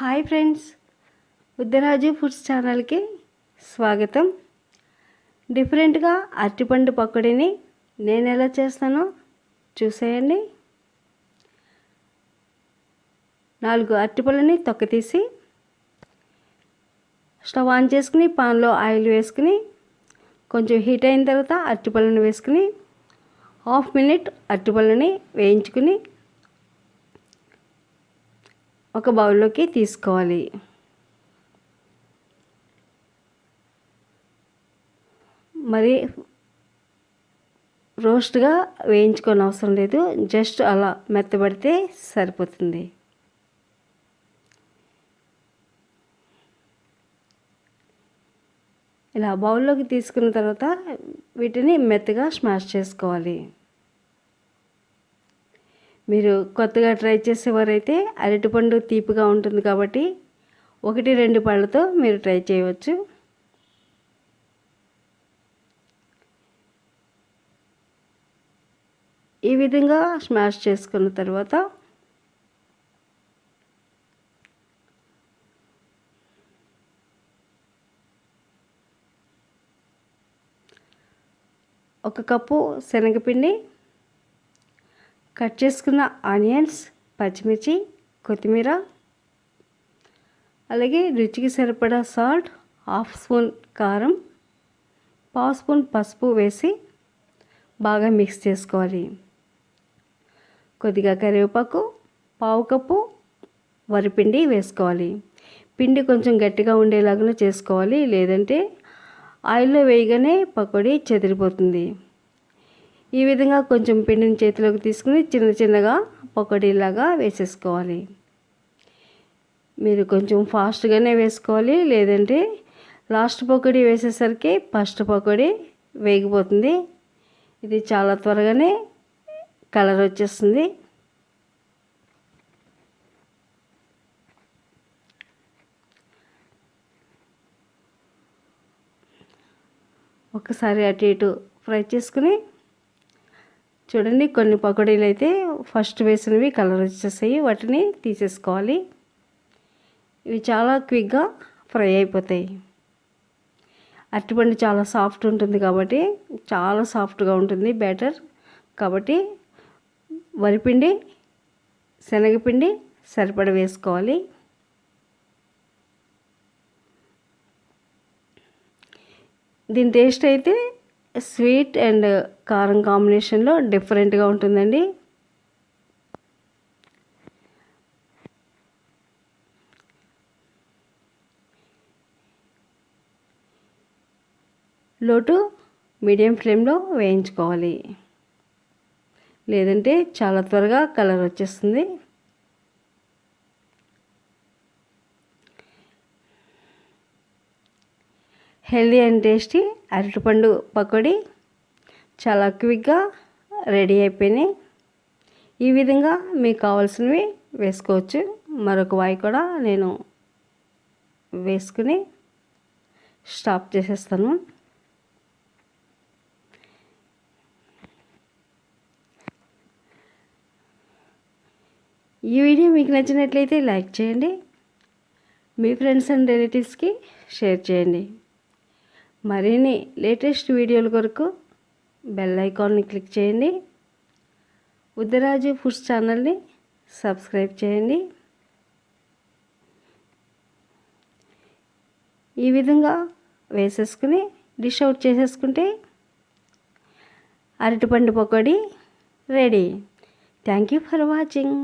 Hi friends Uddaraju foods ఛానల్కి స్వాగతం. డిఫరెంట్గా అరటిపండు పకోడీని నేను ఎలా చేస్తానో చూసేయండి. నాలుగు అరటిపళ్ళని తొక్కతీసి స్టవ్ ఆన్ చేసుకుని పాన్లో ఆయిల్ వేసుకుని కొంచెం హీట్ అయిన తర్వాత అరటిపళ్ళని వేసుకుని హాఫ్ మినిట్ అరటిపళ్ళని వేయించుకుని ఒక బౌల్లోకి తీసుకోవాలి. మరి రోస్ట్గా వేయించుకొని అవసరం లేదు. జస్ట్ అలా మెత్తబడితే సరిపోతుంది. ఇలా బౌల్లోకి తీసుకున్న తర్వాత వీటిని మెత్తగా స్మాష్ చేసుకోవాలి. మీరు కొత్తగా ట్రై చేసేవారైతే అరటిపండు తీపిగా ఉంటుంది కాబట్టి ఒకటి రెండు పళ్ళతో మీరు ట్రై చేయవచ్చు. ఈ విధంగా స్మాష్ చేసుకున్న తర్వాత ఒక కప్పు శనగపిండి కట్ చేసుకున్న ఆనియన్స్ పచ్చిమిర్చి కొత్తిమీర అలాగే రుచికి సరిపడా సాల్ట్ హాఫ్ స్పూన్ కారం పావు స్పూన్ పసుపు వేసి బాగా మిక్స్ చేసుకోవాలి. కొద్దిగా కరివేపాకు పావు కప్పు వరిపిండి వేసుకోవాలి. పిండి కొంచెం గట్టిగా ఉండేలాగా చేసుకోవాలి లేదంటే ఆయిల్లో వేయగానే పకోడీ చెదిరిపోతుంది. ఈ విధంగా కొంచెం పిండిని చేతిలోకి తీసుకుని చిన్న చిన్నగా పకోడీలాగా వేసేసుకోవాలి. మీరు కొంచెం ఫాస్ట్గానే వేసుకోవాలి. లేదంటే లాస్ట్ పకోడీ వేసేసరికి ఫస్ట్ పకోడీ వేగిపోతుంది. ఇది చాలా త్వరగానే కలర్ వచ్చేస్తుంది. ఒకసారి అటు ఇటు ఫ్రై చేసుకుని చూడండి కొన్ని పకోడీలు అయితే ఫస్ట్ వేసినవి కలర్ వచ్చేసాయి వాటిని తీసేసుకోవాలి. ఇవి చాలా క్విక్గా ఫ్రై అయిపోతాయి. అరటిపండు చాలా సాఫ్ట్ ఉంటుంది కాబట్టి చాలా సాఫ్ట్గా ఉంటుంది బ్యాటర్ కాబట్టి వరిపిండి శనగపిండి సరిపడ వేసుకోవాలి. దీని టేస్ట్ అయితే స్వీట్ అండ్ కారం కాంబినేషన్లో డిఫరెంట్గా ఉంటుందండి. లోటు మీడియం ఫ్లేమ్లో వేయించుకోవాలి. లేదంటే చాలా త్వరగా కలర్ వచ్చేస్తుంది. హెల్దీ అండ్ టేస్టీ అరటిపండు పకోడీ చాలా క్విక్గా రెడీ అయిపోయినాయి. ఈ విధంగా మీకు కావాల్సినవి వేసుకోవచ్చు. మరొక వాయి కూడా నేను వేసుకుని స్టాప్ చేసేస్తాను. ఈ వీడియో మీకు నచ్చినట్లయితే లైక్ చేయండి. మీ ఫ్రెండ్స్ అండ్ రిలేటివ్స్కి షేర్ చేయండి. మరిన్ని లేటెస్ట్ వీడియోల కొరకు బెల్ ఐకాన్ని క్లిక్ చేయండి. ఉద్దరాజు ఫుడ్స్ ఛానల్ని సబ్స్క్రైబ్ చేయండి. ఈ విధంగా వేసేసుకుని డిష్ అవుట్ చేసేసుకుంటే అరటిపండు pakodi ready. Thank you for watching.